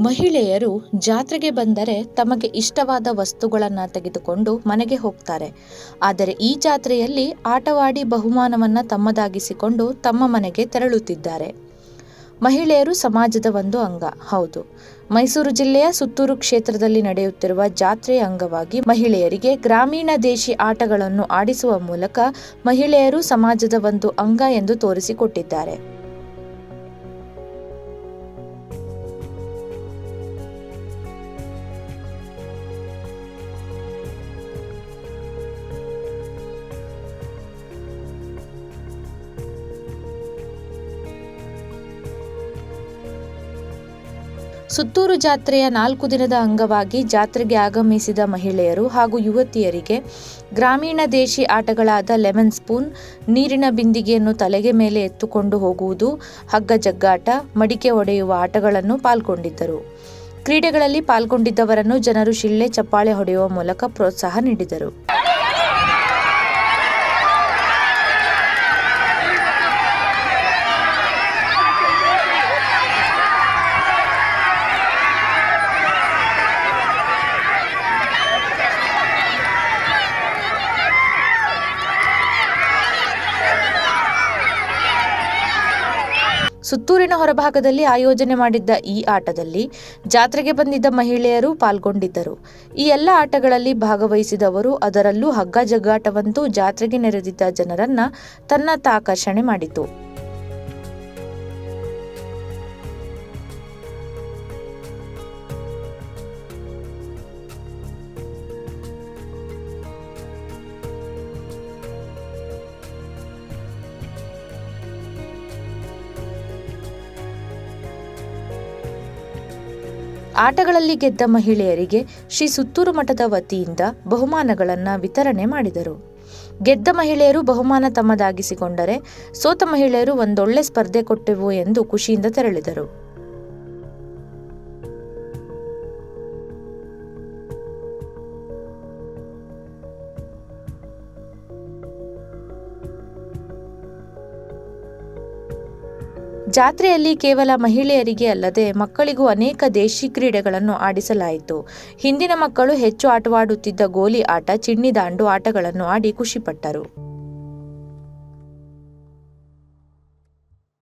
ಮಹಿಳೆಯರು ಜಾತ್ರೆಗೆ ಬಂದರೆ ತಮಗೆ ಇಷ್ಟವಾದ ವಸ್ತುಗಳನ್ನು ತೆಗೆದುಕೊಂಡು ಮನೆಗೆ ಹೋಗ್ತಾರೆ. ಆದರೆ ಈ ಜಾತ್ರೆಯಲ್ಲಿ ಆಟವಾಡಿ ಬಹುಮಾನವನ್ನು ತಮ್ಮದಾಗಿಸಿಕೊಂಡು ತಮ್ಮ ಮನೆಗೆ ತೆರಳುತ್ತಿದ್ದಾರೆ. ಮಹಿಳೆಯರು ಸಮಾಜದ ಒಂದು ಅಂಗ. ಹೌದು. ಮೈಸೂರು ಜಿಲ್ಲೆಯ ಸುತ್ತೂರು ಕ್ಷೇತ್ರದಲ್ಲಿ ನಡೆಯುತ್ತಿರುವ ಜಾತ್ರೆಯ ಅಂಗವಾಗಿ ಮಹಿಳೆಯರಿಗೆ ಗ್ರಾಮೀಣ ದೇಶಿ ಆಟಗಳನ್ನು ಆಡಿಸುವ ಮೂಲಕ ಮಹಿಳೆಯರು ಸಮಾಜದ ಒಂದು ಅಂಗ ಎಂದು ತೋರಿಸಿಕೊಟ್ಟಿದ್ದಾರೆ. ಸುತ್ತೂರು ಜಾತ್ರೆಯ ನಾಲ್ಕು ದಿನದ ಅಂಗವಾಗಿ ಜಾತ್ರೆಗೆ ಆಗಮಿಸಿದ ಮಹಿಳೆಯರು ಹಾಗೂ ಯುವತಿಯರಿಗೆ ಗ್ರಾಮೀಣ ದೇಶಿ ಆಟಗಳಾದ ಲೆಮನ್ ಸ್ಪೂನ್, ನೀರಿನ ಬಿಂದಿಗೆಯನ್ನು ತಲೆಗೆ ಮೇಲೆ ಎತ್ತುಕೊಂಡು ಹೋಗುವುದು, ಹಗ್ಗ ಜಗ್ಗಾಟ, ಮಡಿಕೆ ಒಡೆಯುವ ಆಟಗಳನ್ನು ಪಾಲ್ಗೊಂಡಿದ್ದರು. ಕ್ರೀಡೆಗಳಲ್ಲಿ ಪಾಲ್ಗೊಂಡಿದ್ದವರನ್ನು ಜನರು ಶಿಳ್ಳೆ, ಚಪ್ಪಾಳೆ ಹೊಡೆಯುವ ಮೂಲಕ ಪ್ರೋತ್ಸಾಹ ನೀಡಿದರು. ಸುತ್ತೂರಿನ ಹೊರಭಾಗದಲ್ಲಿ ಆಯೋಜನೆ ಮಾಡಿದ್ದ ಈ ಆಟದಲ್ಲಿ ಜಾತ್ರೆಗೆ ಬಂದಿದ್ದ ಮಹಿಳೆಯರು ಪಾಲ್ಗೊಂಡಿದ್ದರು. ಈ ಎಲ್ಲ ಆಟಗಳಲ್ಲಿ ಭಾಗವಹಿಸಿದವರು, ಅದರಲ್ಲೂ ಹಗ್ಗ ಜಗ್ಗಾಟವಂತೂ ಜಾತ್ರೆಗೆ ನೆರೆದಿದ್ದ ಜನರನ್ನ ತನ್ನತ್ತ ಆಕರ್ಷಣೆ ಮಾಡಿತು. ಆಟಗಳಲ್ಲಿ ಗೆದ್ದ ಮಹಿಳೆಯರಿಗೆ ಶ್ರೀ ಸುತ್ತೂರು ಮಠದ ವತಿಯಿಂದ ಬಹುಮಾನಗಳನ್ನು ವಿತರಣೆ ಮಾಡಿದರು. ಗೆದ್ದ ಮಹಿಳೆಯರು ಬಹುಮಾನ ತಮ್ಮದಾಗಿಸಿಕೊಂಡರೆ ಸೋತ ಮಹಿಳೆಯರು ಒಂದೊಳ್ಳೆ ಸ್ಪರ್ಧೆ ಕೊಟ್ಟೆವು ಎಂದು ಖುಷಿಯಿಂದ ತೆರಳಿದರು. ಜಾತ್ರೆಯಲ್ಲಿ ಕೇವಲ ಮಹಿಳೆಯರಿಗೆ ಅಲ್ಲದೆ ಮಕ್ಕಳಿಗೂ ಅನೇಕ ದೇಶಿ ಕ್ರೀಡೆಗಳನ್ನು ಆಡಿಸಲಾಯಿತು. ಹಿಂದಿನ ಮಕ್ಕಳು ಹೆಚ್ಚು ಆಟವಾಡುತ್ತಿದ್ದ ಗೋಲಿ ಆಟ, ಚಿನ್ನಿದಾಂಡು ಆಟಗಳನ್ನು ಆಡಿ ಖುಷಿಪಟ್ಟರು.